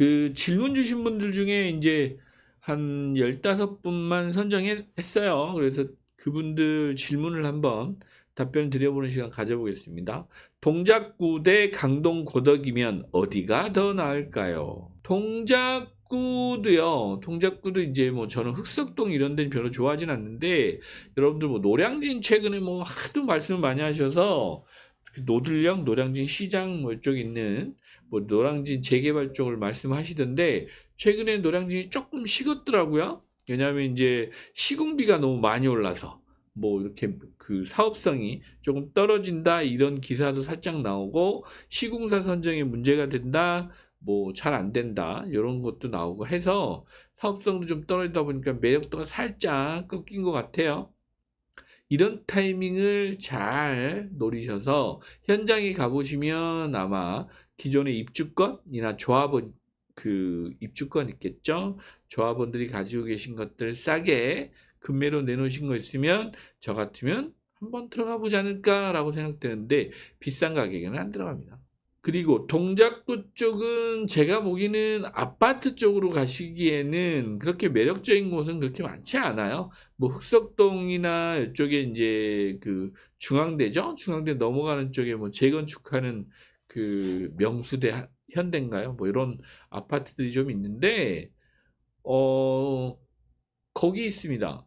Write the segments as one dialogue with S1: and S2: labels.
S1: 그 질문 주신 분들 중에 이제 한 15분만 선정했어요. 그래서 그분들 질문을 한번 답변 드려보는 시간 가져보겠습니다. 동작구 대 강동 고덕이면 어디가 더 나을까요? 동작구도요. 동작구도 이제 뭐 저는 흑석동 이런 데는 별로 좋아하진 않는데 여러분들 뭐 노량진 최근에 뭐 하도 말씀을 많이 하셔서 그 노들령 노량진 시장 뭐 이쪽 있는 뭐 노량진 재개발 쪽을 말씀하시던데 최근에 노량진이 조금 식었더라고요. 왜냐하면 이제 시공비가 너무 많이 올라서 뭐 이렇게 그 사업성이 조금 떨어진다 이런 기사도 살짝 나오고 시공사 선정에 문제가 된다 뭐 잘 안 된다 이런 것도 나오고 해서 사업성도 좀 떨어지다 보니까 매력도가 살짝 꺾인 것 같아요. 이런 타이밍을 잘 노리셔서 현장에 가보시면 아마 기존의 입주권이나 조합원 그 입주권 있겠죠? 조합원들이 가지고 계신 것들 싸게 금매로 내놓으신 거 있으면 저 같으면 한번 들어가 보지 않을까라고 생각되는데 비싼 가격에는 안 들어갑니다. 그리고 동작구 쪽은 제가 보기에는 아파트 쪽으로 가시기에는 그렇게 매력적인 곳은 그렇게 많지 않아요. 뭐 흑석동이나 이쪽에 이제 그 중앙대죠? 중앙대 넘어가는 쪽에 뭐 재건축하는 그 명수대 하- 현대인가요? 뭐 이런 아파트들이 좀 있는데 어 거기 있습니다.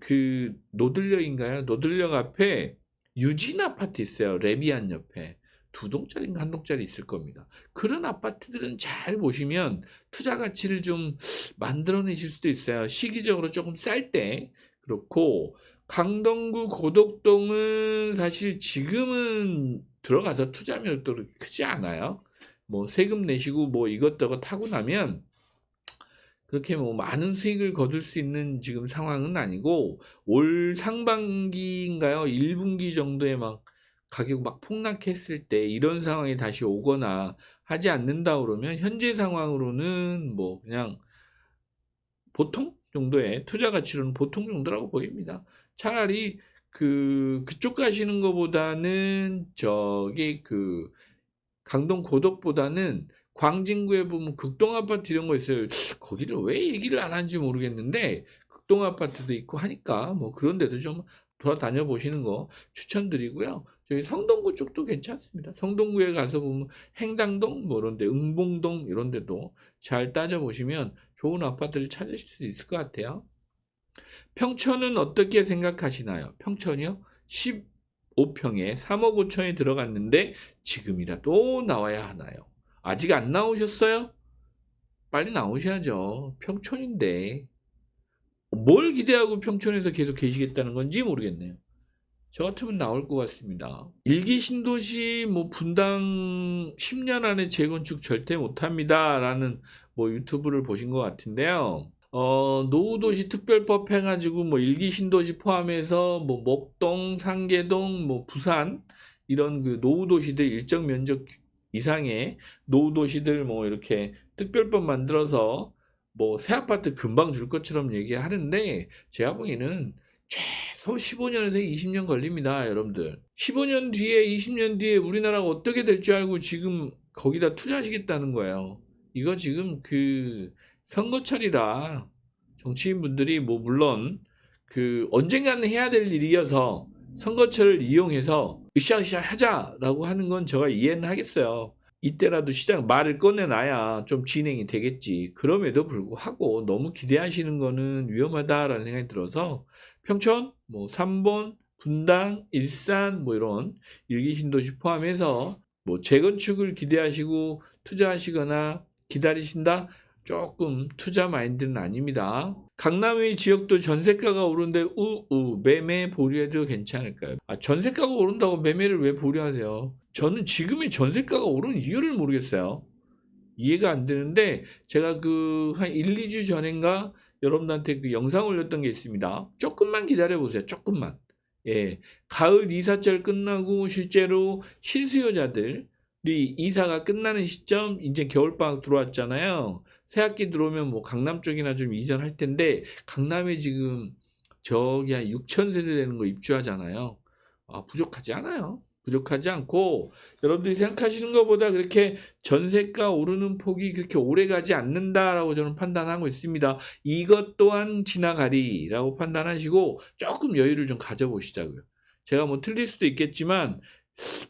S1: 그 노들려인가요? 노들역 앞에 유진 아파트 있어요. 레미안 옆에. 두 동짜리인가 한 동짜리 있을 겁니다. 그런 아파트들은 잘 보시면 투자 가치를 좀 만들어내실 수도 있어요. 시기적으로 조금 쌀 때. 그렇고, 강동구 고덕동은 사실 지금은 들어가서 투자 매력도 그렇게 크지 않아요. 뭐 세금 내시고 뭐 이것저것 하고 나면 그렇게 뭐 많은 수익을 거둘 수 있는 지금 상황은 아니고 올 상반기인가요? 1분기 정도에 막 가격 막 폭락했을 때 이런 상황이 다시 오거나 하지 않는다 그러면 현재 상황으로는 뭐 그냥 보통 정도의 투자 가치로는 보통 정도라고 보입니다. 차라리 그 그쪽 가시는 것보다는 저기 그 강동 고덕보다는 광진구에 보면 극동 아파트 이런 거 있어요. 거기를 왜 얘기를 안 하는지 모르겠는데 극동 아파트도 있고 하니까 뭐 그런 데도 좀 돌아다녀 보시는 거 추천드리고요. 저희 성동구 쪽도 괜찮습니다. 성동구에 가서 보면 행당동 뭐 이런 데 응봉동 이런 데도 잘 따져 보시면 좋은 아파트를 찾으실 수 있을 것 같아요. 평천은 어떻게 생각하시나요? 평천이요? 15평에 3억 5천이 들어갔는데 지금이라도 나와야 하나요? 아직 안 나오셨어요? 빨리 나오셔야죠. 평촌인데. 뭘 기대하고 평촌에서 계속 계시겠다는 건지 모르겠네요. 저 같으면 나올 것 같습니다. 일기 신도시 뭐 분당 10년 안에 재건축 절대 못합니다. 라는 뭐 유튜브를 보신 것 같은데요. 어, 노후도시 특별법 해가지고 뭐 일기 신도시 포함해서 뭐 목동, 상계동, 뭐 부산 이런 그 노후도시들 일정 면적 이상의 노후도시들 뭐 이렇게 특별법 만들어서 뭐 새 아파트 금방 줄 것처럼 얘기하는데 제가 보기에는 최소 15년에서 20년 걸립니다, 여러분들. 15년 뒤에, 20년 뒤에 우리나라가 어떻게 될 줄 알고 지금 거기다 투자하시겠다는 거예요. 이거 지금 그 선거철이라 정치인분들이 뭐 물론 그 언젠가는 해야 될 일이어서 선거철을 이용해서 으쌰으쌰 하자라고 하는 건 제가 이해는 하겠어요. 이때라도 시장 말을 꺼내놔야 좀 진행이 되겠지. 그럼에도 불구하고 너무 기대하시는 거는 위험하다라는 생각이 들어서 평촌, 뭐 3번, 분당, 일산 뭐 이런 일기 신도시 포함해서 뭐 재건축을 기대하시고 투자하시거나 기다리신다? 조금 투자 마인드는 아닙니다. 강남의 지역도 전세가가 오르는데 우우 매매 보류해도 괜찮을까요? 아, 전세가가 오른다고 매매를 왜 보류하세요? 저는 지금의 전세가가 오르는 이유를 모르겠어요. 이해가 안 되는데 제가 그 한 1, 2주 전인가 여러분한테 그 영상 올렸던 게 있습니다. 조금만 기다려 보세요. 조금만. 예. 가을 이사철 끝나고 실제로 실수요자들이 이사가 끝나는 시점 이제 겨울방학 들어왔잖아요. 새학기 들어오면 뭐 강남 쪽이나 좀 이전할 텐데 강남에 지금 저기 한 6천 세대 되는 거 입주하잖아요. 아, 부족하지 않아요. 부족하지 않고 여러분들이 생각하시는 것보다 그렇게 전세가 오르는 폭이 그렇게 오래 가지 않는다라고 저는 판단하고 있습니다. 이것 또한 지나가리라고 판단하시고 조금 여유를 좀 가져보시자고요. 제가 뭐 틀릴 수도 있겠지만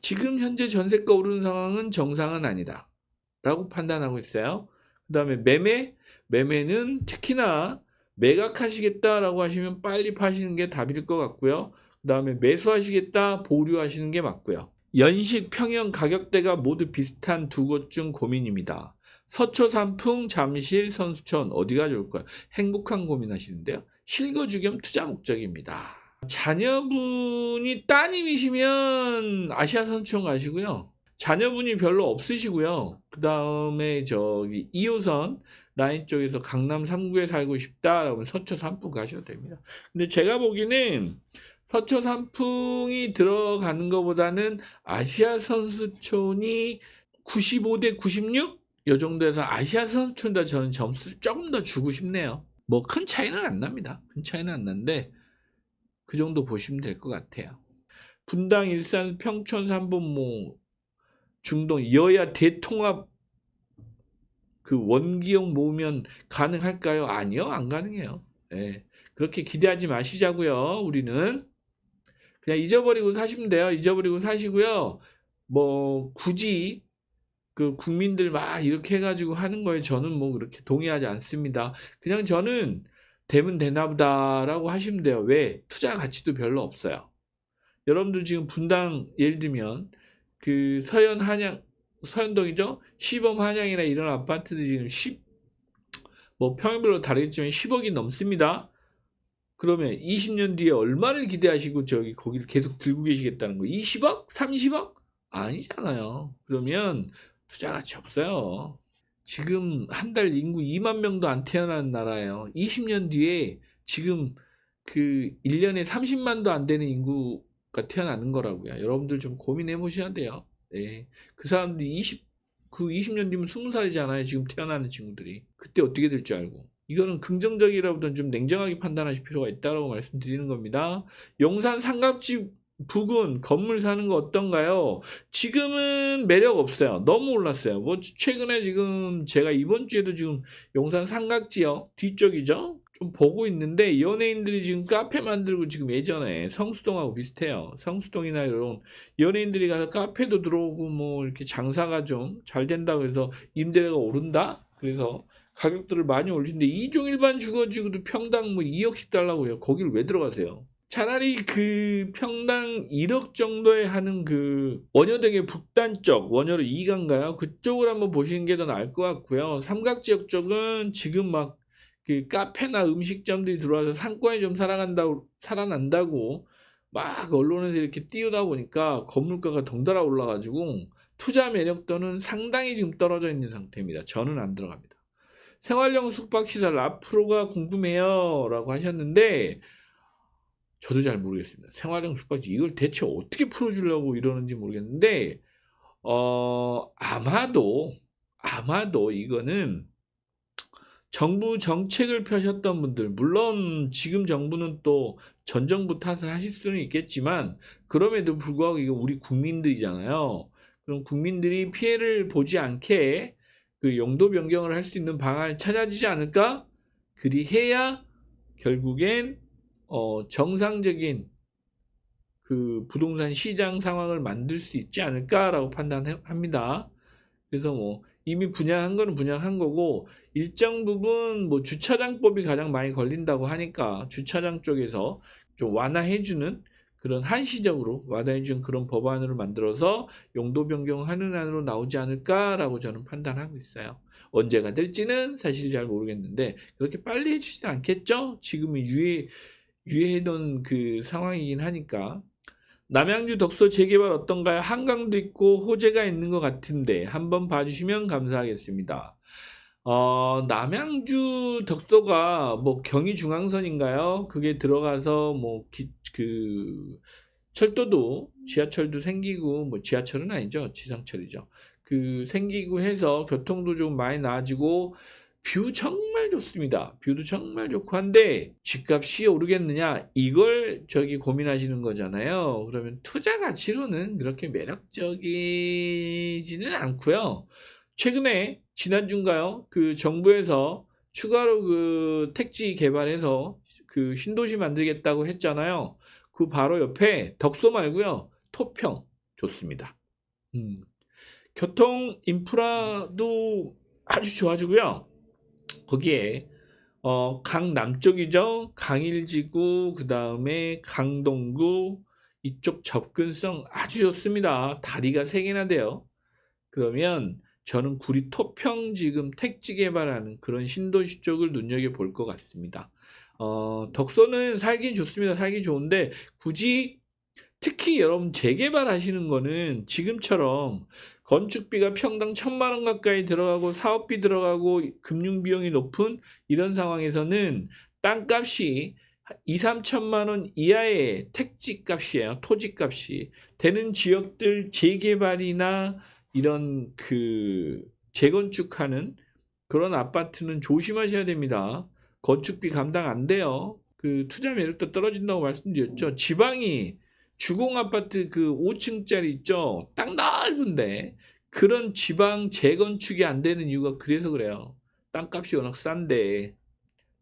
S1: 지금 현재 전세가 오르는 상황은 정상은 아니다. 라고 판단하고 있어요. 그 다음에 매매? 매매는 특히나 매각하시겠다라고 하시면 빨리 파시는 게 답일 것 같고요. 그 다음에 매수하시겠다 보류하시는 게 맞고요. 연식 평형 가격대가 모두 비슷한 두 곳 중 고민입니다. 서초 삼풍, 잠실, 선수촌 어디가 좋을까요? 행복한 고민하시는데요. 실거주 겸 투자 목적입니다. 자녀분이 따님이시면 아시아 선수촌 가시고요. 자녀분이 별로 없으시고요. 그 다음에 저기 2호선 라인 쪽에서 강남 3구에 살고 싶다. 그러면 서초 삼풍 가셔도 됩니다. 근데 제가 보기에는 서초 삼풍이 들어가는 것보다는 아시아 선수촌이 95대 96? 요 정도에서 아시아 선수촌보다 저는 점수를 조금 더 주고 싶네요. 뭐 큰 차이는 안 납니다. 큰 차이는 안 나는데 그 정도 보시면 될 것 같아요. 분당, 일산, 평촌, 삼본모, 중동 여야 대통합 그 원기용 모으면 가능할까요? 아니요, 안 가능해요. 예, 그렇게 기대하지 마시자고요. 우리는 그냥 잊어버리고 사시면 돼요. 잊어버리고 사시고요. 뭐 굳이 그 국민들 막 이렇게 해가지고 하는 거에 저는 뭐 그렇게 동의하지 않습니다. 그냥 저는 되면 되나보다라고 하시면 돼요. 왜? 투자 가치도 별로 없어요. 여러분들 지금 분당 예를 들면 그 서현 한양 서현동이죠. 시범 한양이나 이런 아파트들이 지금 10, 뭐 평일별로 다르겠지만 10억이 넘습니다. 그러면 20년 뒤에 얼마를 기대하시고 저기 거기를 계속 들고 계시겠다는 거예요? 20억? 30억? 아니잖아요. 그러면 투자 가치 없어요. 지금 한 달 인구 2만 명도 안 태어나는 나라예요. 20년 뒤에 지금 그 1년에 30만도 안 되는 인구가 태어나는 거라고요. 여러분들 좀 고민해 보셔야 돼요. 네. 그 사람들이 20, 그 20년 뒤면 20살이잖아요. 지금 태어나는 친구들이. 그때 어떻게 될 줄 알고. 이거는 긍정적이라보다는 좀 냉정하게 판단하실 필요가 있다고 말씀드리는 겁니다. 용산 삼각지 부근 건물 사는 거 어떤가요? 지금은 매력 없어요. 너무 올랐어요. 뭐 최근에 지금 제가 이번 주에도 지금 용산 삼각지역 뒤쪽이죠. 좀 보고 있는데 연예인들이 지금 카페 만들고 지금 예전에 성수동하고 비슷해요. 성수동이나 이런 연예인들이 가서 카페도 들어오고 뭐 이렇게 장사가 좀 잘 된다고 해서 임대료가 오른다. 그래서 가격들을 많이 올리는데 이종 일반 주거지구도 평당 뭐 2억씩 달라고요. 거기를 왜 들어가세요? 차라리 그 평당 1억 정도에 하는 그 원효동의 북단 쪽, 원효로 2가인가요? 그쪽을 한번 보시는 게 더 나을 것 같고요. 삼각지역 쪽은 지금 막 그 카페나 음식점들이 들어와서 상권이 좀 살아간다고, 살아난다고 막 언론에서 이렇게 띄우다 보니까 건물가가 덩달아 올라가지고 투자 매력도는 상당히 지금 떨어져 있는 상태입니다. 저는 안 들어갑니다. 생활용 숙박시설 앞으로가 궁금해요. 라고 하셨는데, 저도 잘 모르겠습니다. 생활형 숙박지 이걸 대체 어떻게 풀어주려고 이러는지 모르겠는데 어 아마도 아마도 이거는 정부 정책을 펴셨던 분들 물론 지금 정부는 또 전 정부 탓을 하실 수는 있겠지만 그럼에도 불구하고 이거 우리 국민들이잖아요. 그럼 국민들이 피해를 보지 않게 그 용도 변경을 할 수 있는 방안을 찾아주지 않을까? 그리 해야 결국엔 어, 정상적인 그 부동산 시장 상황을 만들 수 있지 않을까라고 판단합니다. 그래서 뭐 이미 분양한 거는 분양한 거고 일정 부분 뭐 주차장법이 가장 많이 걸린다고 하니까 주차장 쪽에서 좀 완화해주는 그런 한시적으로 완화해주는 그런 법안으로 만들어서 용도 변경하는 안으로 나오지 않을까라고 저는 판단하고 있어요. 언제가 될지는 사실 잘 모르겠는데 그렇게 빨리 해주진 않겠죠? 지금은 유예 유해던 그 상황이긴 하니까 남양주 덕소 재개발 어떤가요? 한강도 있고 호재가 있는 것 같은데 한번 봐주시면 감사하겠습니다. 어, 남양주 덕소가 뭐 경의중앙선인가요? 그게 들어가서 뭐 그 철도도 지하철도 생기고 뭐 지하철은 아니죠 지상철이죠. 그 생기고 해서 교통도 좀 많이 나아지고 뷰 정말 좋습니다. 뷰도 정말 좋고 한데 집값이 오르겠느냐 이걸 저기 고민하시는 거잖아요. 그러면 투자 가치로는 그렇게 매력적이지는 않고요. 최근에 지난주인가요? 그 정부에서 추가로 그 택지 개발해서 그 신도시 만들겠다고 했잖아요. 그 바로 옆에 덕소 말고요. 토평 좋습니다. 음. 교통 인프라도 아주 좋아지고요. 거기에 어, 강 남쪽이죠. 강일지구, 그 다음에 강동구 이쪽 접근성 아주 좋습니다. 다리가 세 개나 돼요. 그러면 저는 구리 토평 지금 택지 개발하는 그런 신도시 쪽을 눈여겨 볼 것 같습니다. 어, 덕소는 살긴 좋습니다. 살긴 좋은데 굳이 특히 여러분 재개발하시는 거는 지금처럼 건축비가 평당 천만 원 가까이 들어가고 사업비 들어가고 금융 비용이 높은 이런 상황에서는 땅값이 2, 3천만 원 이하의 택지 값이에요. 토지 값이 되는 지역들 재개발이나 이런 그 재건축하는 그런 아파트는 조심하셔야 됩니다. 건축비 감당 안 돼요. 그 투자 매력도 떨어진다고 말씀드렸죠. 지방이 주공 아파트 그 5층짜리 있죠. 땅 넓은데 그런 지방 재건축이 안 되는 이유가 그래서 그래요. 땅값이 워낙 싼데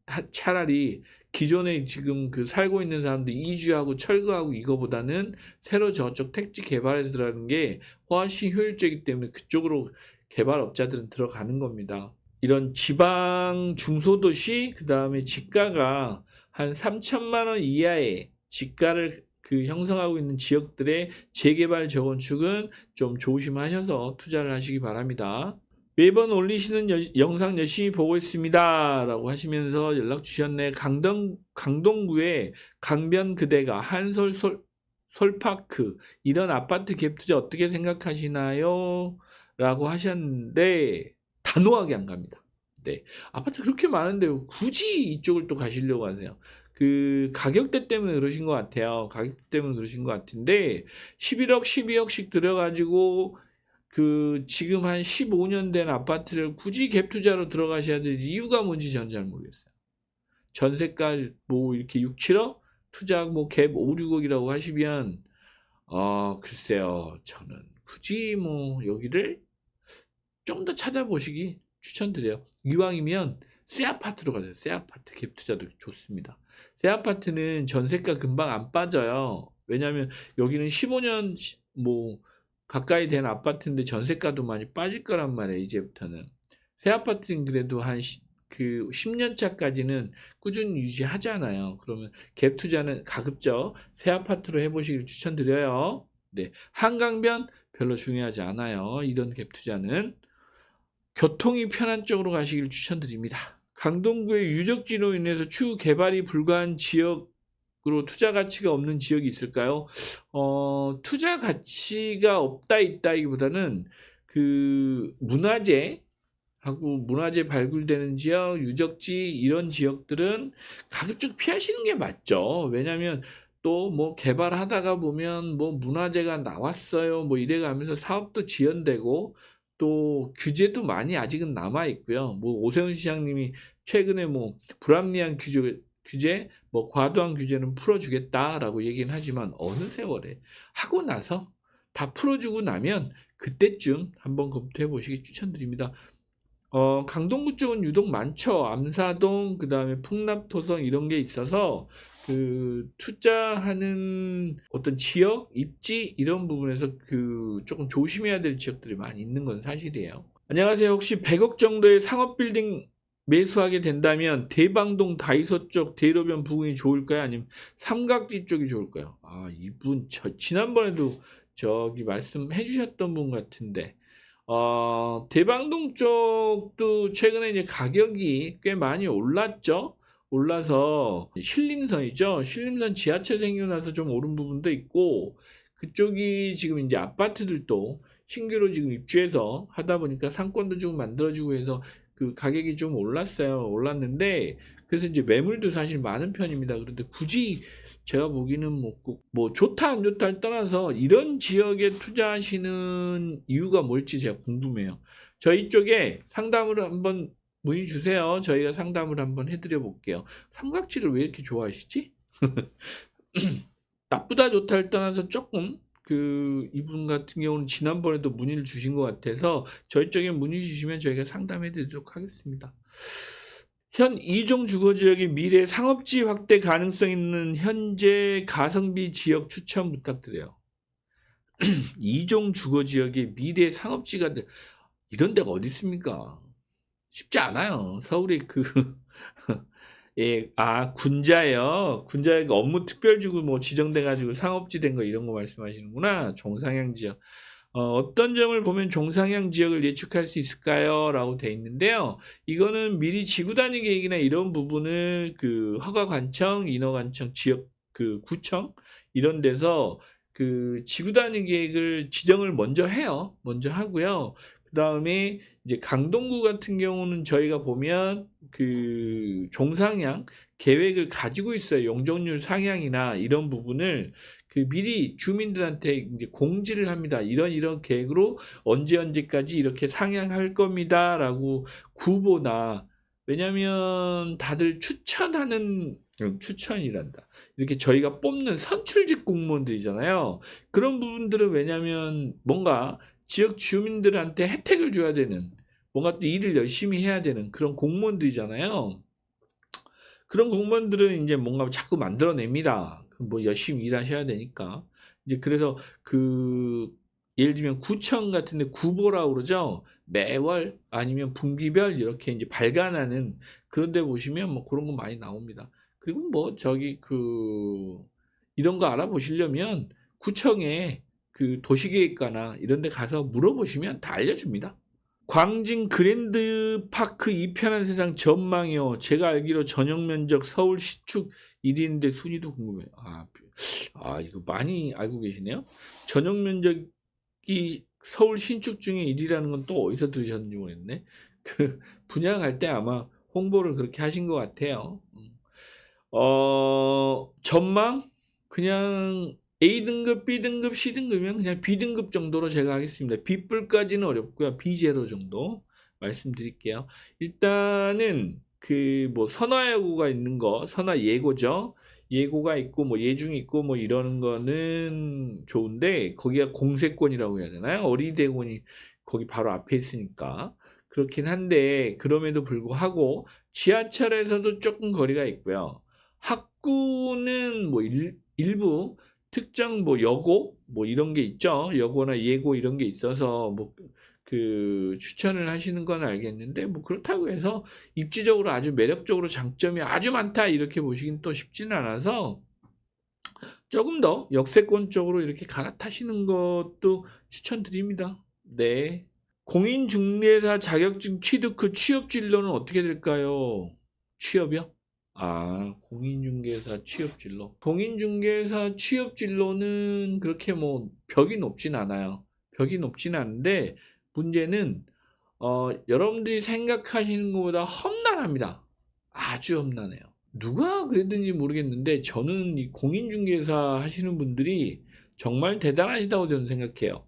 S1: 다- 차라리 기존에 지금 그 살고 있는 사람들 이주하고 철거하고 이거보다는 새로 저쪽 택지 개발해서 들어가는 게 훨씬 효율적이기 때문에 그쪽으로 개발업자들은 들어가는 겁니다. 이런 지방 중소도시 그 다음에 지가가 한 3천만 원 이하의 지가를 그 형성하고 있는 지역들의 재개발 재건축은 좀 조심하셔서 투자를 하시기 바랍니다. 매번 올리시는 여- 영상 열심히 보고 있습니다. 라고 하시면서 연락 주셨네. 강동, 강동구에 강변 그대가 한솔 솔, 솔파크 이런 아파트 갭 투자 어떻게 생각하시나요? 라고 하셨는데 단호하게 안 갑니다. 네. 아파트 그렇게 많은데 굳이 이쪽을 또 가시려고 하세요. 그 가격대 때문에 그러신 것 같아요. 가격 때문에 그러신 것 같은데 11억, 12억씩 들여가지고 그 지금 한 15년 된 아파트를 굳이 갭 투자로 들어가셔야 될 이유가 뭔지 전 잘 모르겠어요. 전세가 뭐 이렇게 6, 7억 투자 뭐 갭 5, 6억이라고 하시면 어 글쎄요 저는 굳이 뭐 여기를 좀 더 찾아보시기 추천드려요. 이왕이면 새 아파트로 가세요. 새 아파트 갭 투자도 좋습니다. 새 아파트는 전세가 금방 안 빠져요. 왜냐하면 여기는 15년 시- 뭐 가까이 된 아파트인데 전세가도 많이 빠질 거란 말이에요. 이제부터는 새 아파트는 그래도 한그 10년 차까지는 꾸준히 유지하잖아요. 그러면 갭 투자는 가급적 새 아파트로 해보시길 추천드려요. 네, 한강변 별로 중요하지 않아요. 이런 갭 투자는 교통이 편한 쪽으로 가시길 추천드립니다. 강동구의 유적지로 인해서 추후 개발이 불가한 지역 으로 투자 가치가 없는 지역이 있을까요? 어, 투자 가치가 없다 있다기보다는 그 문화재 하고 문화재 발굴되는 지역, 유적지 이런 지역들은 가급적 피하시는 게 맞죠. 왜냐하면 또 뭐 개발하다가 보면 뭐 문화재가 나왔어요. 뭐 이래 가면서 사업도 지연되고 또 규제도 많이 아직은 남아 있고요. 뭐 오세훈 시장님이 최근에 뭐 불합리한 규제 규제 뭐 과도한 규제는 풀어주겠다라고 얘기는 하지만 어느 세월에 하고 나서 다 풀어주고 나면 그때쯤 한번 검토해 보시기 추천드립니다. 어, 강동구 쪽은 유독 많죠. 암사동, 그 다음에 풍납토성 이런 게 있어서 그 투자하는 어떤 지역, 입지 이런 부분에서 그 조금 조심해야 될 지역들이 많이 있는 건 사실이에요. 안녕하세요. 혹시 100억 정도의 상업 빌딩 매수하게 된다면 대방동 다이소 쪽 대로변 부근이 좋을까요? 아니면 삼각지 쪽이 좋을까요? 아, 이분 저 지난번에도 저기 말씀해 주셨던 분 같은데 어, 대방동 쪽도 최근에 이제 가격이 꽤 많이 올랐죠. 올라서 신림선이죠. 신림선 지하철 생겨나서 좀 오른 부분도 있고 그쪽이 지금 이제 아파트들도 신규로 지금 입주해서 하다 보니까 상권도 좀 만들어지고 해서 그 가격이 좀 올랐어요. 올랐는데 그래서 이제 매물도 사실 많은 편입니다. 그런데 굳이 제가 보기에는 뭐, 꼭뭐 좋다 안 좋다를 떠나서 이런 지역에 투자하시는 이유가 뭘지 제가 궁금해요. 저희 쪽에 상담을 한번 문의 주세요. 저희가 상담을 한번 해드려 볼게요. 삼각지를 왜 이렇게 좋아하시지? 나쁘다 좋다를 떠나서 조금 그 이분 같은 경우는 지난번에도 문의를 주신 것 같아서 저희 쪽에 문의 주시면 저희가 상담해 드리도록 하겠습니다. 현 이종 주거 지역의 미래 상업지 확대 가능성 있는 현재 가성비 지역 추천 부탁드려요. 이종 주거 지역의 미래 상업지가 돼- 이런 데가 어디 있습니까? 쉽지 않아요. 서울에 그 예, 아 군자요. 군자에 그 업무 특별지구 뭐 지정돼 가지고 상업지 된 거 이런 거 말씀하시는구나. 종상향 지역. 어, 떤 점을 보면 종상향 지역을 예측할 수 있을까요? 라고 돼 있는데요. 이거는 미리 지구 단위 계획이나 이런 부분을 그 허가 관청, 인허 관청, 지역 그 구청 이런 데서 그 지구 단위 계획을 지정을 먼저 해요. 먼저 하고요. 그다음에 이제 강동구 같은 경우는 저희가 보면 그 종상향 계획을 가지고 있어요. 용적률 상향이나 이런 부분을 그 미리 주민들한테 이제 공지를 합니다. 이런 이런 계획으로 언제 언제까지 이렇게 상향할 겁니다라고 구보나 왜냐하면 다들 추천하는 음, 추천이란다. 이렇게 저희가 뽑는 선출직 공무원들이잖아요. 그런 부분들은 왜냐하면 뭔가 지역 주민들한테 혜택을 줘야 되는 뭔가 또 일을 열심히 해야 되는 그런 공무원들이잖아요. 그런 공무원들은 이제 뭔가 자꾸 만들어냅니다. 뭐 열심히 일하셔야 되니까. 이제 그래서 그 예를 들면 구청 같은 데 구보라고 그러죠. 매월 아니면 분기별 이렇게 이제 발간하는 그런 데 보시면 뭐 그런 거 많이 나옵니다. 그리고 뭐 저기 그 이런 거 알아보시려면 구청에 그 도시계획과나 이런 데 가서 물어보시면 다 알려줍니다. 광진 그랜드파크 이 편한 세상 전망이요. 제가 알기로 전용 면적 서울 시축 1위인데 순위도 궁금해요. 아, 아, 이거 많이 알고 계시네요. 전용 면적이 서울 신축 중에 1위라는 건 또 어디서 들으셨는지 모르겠네. 그 분양할 때 아마 홍보를 그렇게 하신 것 같아요. 음. 어, 전망 그냥 A등급, B등급, C등급이면 그냥 B등급 정도로 제가 하겠습니다. B뿔까지는 어렵고요. B0 정도 말씀드릴게요. 일단은 그 뭐 선화 예고가 있는 거, 선화 예고죠. 예고가 있고 뭐 예중이 있고 뭐 이러는 거는 좋은데 거기가 공세권이라고 해야 되나요? 어린이대공원이 거기 바로 앞에 있으니까 그렇긴 한데 그럼에도 불구하고 지하철에서도 조금 거리가 있고요. 학구는 뭐 일, 일부 특정 뭐 여고 뭐 이런 게 있죠. 여고나 예고 이런 게 있어서 뭐 그 추천을 하시는 건 알겠는데 뭐 그렇다고 해서 입지적으로 아주 매력적으로 장점이 아주 많다 이렇게 보시긴 또 쉽지는 않아서 조금 더 역세권 쪽으로 이렇게 갈아타시는 것도 추천드립니다. 네. 공인중개사 자격증 취득 후 취업 진로는 어떻게 될까요? 취업이요? 아, 공인중개사 취업 진로. 공인중개사 취업 진로는 그렇게 뭐 벽이 높진 않아요. 벽이 높진 않은데 문제는 어, 여러분들이 생각하시는 것보다 험난합니다. 아주 험난해요. 누가 그랬든지 모르겠는데 저는 이 공인중개사 하시는 분들이 정말 대단하시다고 저는 생각해요.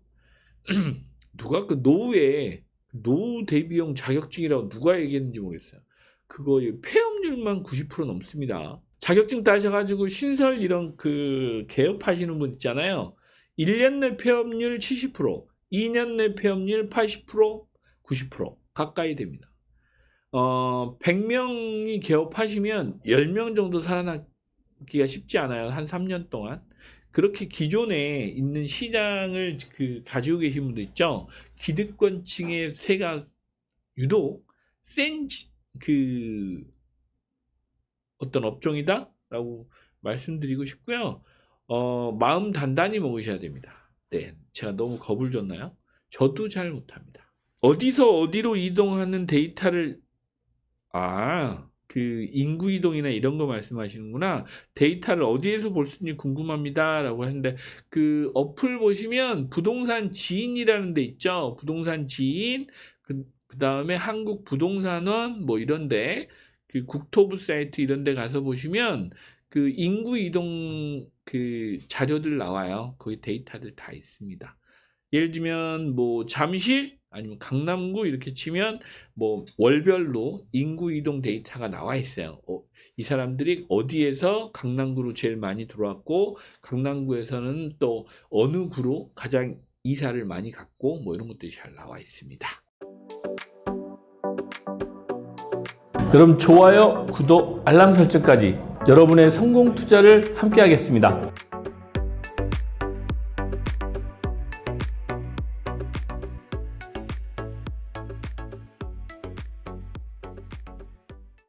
S1: 누가 그 노후에 노후 대비용 자격증이라고 누가 얘기했는지 모르겠어요. 그거 폐업률만 90% 넘습니다. 자격증 따셔가지고 신설 이런 그 개업하시는 분 있잖아요. 1년 내 폐업률 70%, 2년 내 폐업률 80%, 90% 가까이 됩니다. 어, 100명이 개업하시면 10명 정도 살아남기가 쉽지 않아요. 한 3년 동안. 그렇게 기존에 있는 시장을 그 가지고 계신 분들 있죠. 기득권층의 세가 유독 센 그 어떤 업종이다라고 말씀드리고 싶고요. 어, 마음 단단히 먹으셔야 됩니다. 네, 제가 너무 겁을 줬나요? 저도 잘 못합니다. 어디서 어디로 이동하는 데이터를 아, 그 인구 이동이나 이런 거 말씀하시는구나. 데이터를 어디에서 볼 수 있는지 궁금합니다라고 하는데 그 어플 보시면 부동산 지인이라는 데 있죠. 부동산 지인 그, 그 다음에 한국 부동산원 뭐 이런데 그 국토부 사이트 이런데 가서 보시면 그 인구 이동 그 자료들 나와요. 거기 데이터들 다 있습니다. 예를 들면 뭐 잠실 아니면 강남구 이렇게 치면 뭐 월별로 인구 이동 데이터가 나와 있어요. 어, 이 사람들이 어디에서 강남구로 제일 많이 들어왔고 강남구에서는 또 어느 구로 가장 이사를 많이 갔고 뭐 이런 것들이 잘 나와 있습니다.
S2: 그럼 좋아요, 구독, 알람 설정까지 여러분의 성공 투자를 함께 하겠습니다.